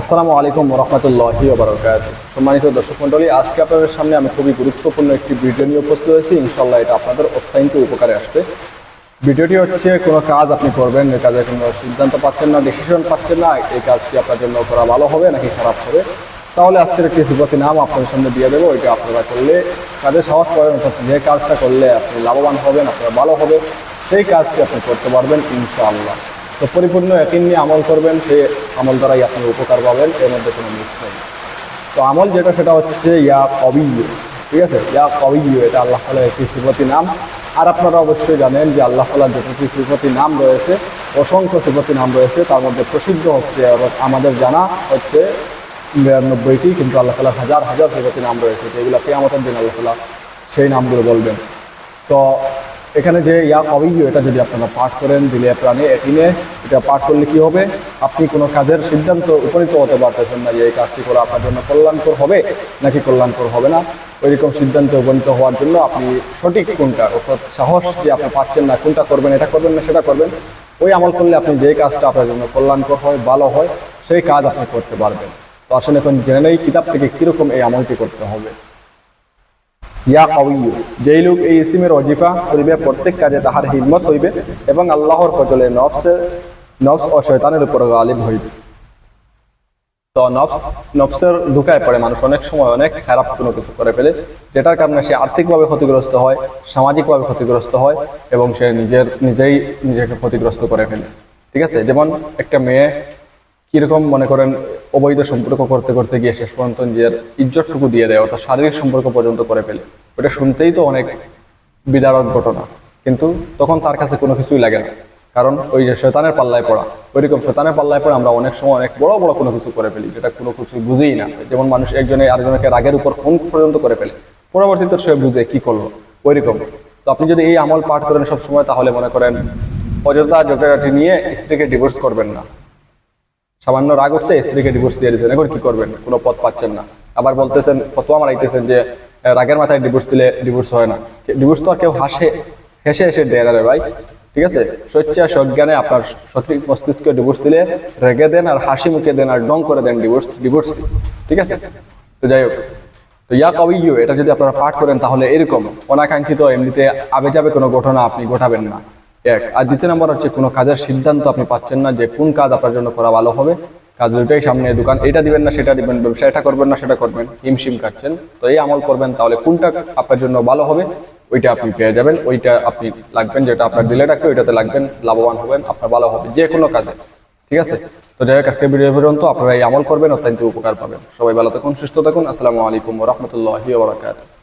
আসসালামু আলাইকুম রহমতুল্লাহি বারকাত সম্মানিত দর্শক মণ্ডলী, আজকে আপনাদের সামনে আমি খুবই গুরুত্বপূর্ণ একটি ভিডিও নিয়ে উপস্থিত হয়েছি। ইনশাল্লাহ এটা আপনাদের অত্যন্ত উপকারে আসবে। ভিডিওটি হচ্ছে, কোনো কাজ আপনি করবেন এই কাজে কোনো সিদ্ধান্ত পাচ্ছেন না ডিসিশন পাচ্ছেন না, এই কাজটি আপনার জন্য করা ভালো হবে নাকি খারাপ হবে? তাহলে আজকের একটি সিপতি নাম আপনাদের সামনে দিয়ে দেবো। ওইটা আপনারা করলে কাজে সাহস করেন অর্থাৎ যে কাজটা করলে আপনি লাভবান হবেন, আপনার ভালো হবে সেই কাজটি আপনি করতে পারবেন ইনশাআল্লাহ। তো পরিপূর্ণ একই নিয়ে আমল করবেন সেই আমল দ্বারাই আপনি উপকার পাবেন, এর মধ্যে কোনো মিস নেই। তো আমল যেটা, সেটা হচ্ছে ইয়া কবিয় ঠিক আছে? ইয়া কবিয় এটা আল্লাহ তালার একটি সিফতি নাম। আর আপনারা অবশ্যই জানেন যে আল্লাহ তালার যতটি সিফতি নাম রয়েছে, অসংখ্য সিফতি নাম রয়েছে, তার মধ্যে প্রসিদ্ধ হচ্ছে আমাদের জানা হচ্ছে নিরানব্বইটি, কিন্তু আল্লাহ তালার হাজার হাজার সিফতি নাম রয়েছে। যেগুলো কেয়ামতের দিন আল্লাহ তালা সেই নামগুলো বলবেন। তো এখানে যে ইয়া কবিয় এটা যদি আপনারা পাঠ করেন দিলে প্রাণে এটিনে, এটা পাঠ করলে কি হবে? আপনি কোনো কাজের সিদ্ধান্ত উপনীত হতে পারতেছেন না যে এই কাজটি করে আপনার জন্য কল্যাণকর হবে নাকি কল্যাণকর হবে না। ওইরকম সিদ্ধান্তে উপনীত হওয়ার জন্য আপনি সঠিক কোনটা, অর্থাৎ সাহস যে আপনি পাচ্ছেন না, কোনটা করবেন, এটা করবেন না, সেটা করবেন। ওই আমল করলে আপনি যে কাজটা আপনার জন্য কল্যাণকর হয়, ভালো হয়, সেই কাজ আপনি করতে পারবেন। তো আসলে এখন জেনে নেই কিতাব থেকে কীরকম এই আমলটি করতে হবে। ইয়া কাউইয়ু যেই লোক এই ইসিমের অজিফা করিবে, প্রত্যেক কাজে তাহার হিম্মত হইবে এবং আল্লাহর ফজলে নফসের নফস ও শয়তানের উপর গালিব হইবে। তো নফস, নফসের ধোকায় পড়ে মানুষ অনেক সময় অনেক খারাপ কোনো কিছু করে ফেলে, যেটার কারণে সে আর্থিকভাবে ক্ষতিগ্রস্ত হয়, সামাজিকভাবে ক্ষতিগ্রস্ত হয় এবং সে নিজের, নিজেই নিজেকে ক্ষতিগ্রস্ত করে ফেলে। ঠিক আছে? যেমন একটা মেয়ে কীরকম মনে করেন অবৈধ সম্পর্ক করতে করতে গিয়ে শেষ পর্যন্ত নিজের ইজ্জতটুকু দিয়ে দেয়, অর্থাৎ শারীরিক সম্পর্ক পর্যন্ত করে ফেলে? ওটা শুনতেই তো অনেক বিদারক ঘটনা। কিন্তু তখন তার কাছে কোনো কিছুই লাগে না। কারণ ওই যে শয়তানের পাল্লায় পড়া, ওইরকম শয়তানের পাল্লায় পড়ে আমরা অনেক সময় অনেক বড় বড় কোনো কিছু করে ফেলি, যেটা কোনো কিছু বুঝেই না। যেমন মানুষ একজনে আরেকজনকে রাগের উপর ফোন পর্যন্ত করে ফেলে। পরবর্তীতে সে বুঝে কি করল। ওইরকম। তো আপনি যদি এই আমল পাঠ করেন সবসময়, তাহলে মনে করেন অযোধ্যা জোটাটি নিয়ে স্ত্রীকে ডিভোর্স করবেন না। সামান্য রাগ উঠছে, স্ত্রীকে ডিভোর্স দিয়ে দিয়েছেন। এখন কি করবেন? কোনো পথ পাচ্ছেন না। আবার বলতেছেন, ফতোয়া মারাইতেছেন যে রাগের মাথায় ডিভোর্স দিলে ডিভোর্স হয় না। ডিভোর্স তো আর কেউ হাসে, হেসে হেসে দেয় ভাই। ঠিক আছে? স্বেচ্ছা সজ্ঞানে আপনার সঠিক মস্তিষ্কে ডিভোর্স দিলে রেগে দেন আর হাসি মুখে দেন আর ডং করে দেন ডিভোর্স ডিভোর্স ঠিক আছে? তো যাই হোক। তো ইয়া কবিউ এটা যদি আপনারা পাঠ করেন তাহলে এরকম অনাকাঙ্ক্ষিত এমনিতে আবে যাবে কোনো ঘটনা আপনি ঘটাবেন না। এক। আর দ্বিতীয় নম্বর হচ্ছে, কোনো কাজের সিদ্ধান্ত আপনি পাচ্ছেন না যে কোন কাজ আপনার জন্য করা ভালো হবে। কাজ দুটোই সামনে দোকান এটা দিবেন না, সেটা দিবেন ব্যবসা এটা করবেন না, সেটা করবেন হিমশিম কাটছেন তো এই আমল করবেন, তাহলে কোনটা আপনার জন্য ভালো হবে, ওইটা আপনি পেয়ে যাবেন। ওইটা আপনি লাগবেন, যেটা আপনার দিলে রাখবে, ওইটাতে লাগবেন, লাভবান হবেন, আপনার ভালো হবে, যে কোনো কাজে। ঠিক আছে? তো যাই হোক আজকে ভিডিও পর্যন্ত আপনারা এই আমল করবেন, অত্যন্ত উপকার পাবেন। সবাই ভালো থাকুন, সুস্থ থাকুন। আসসালামু আলাইকুম রহমতুল্লাহি বারাকাতুহু।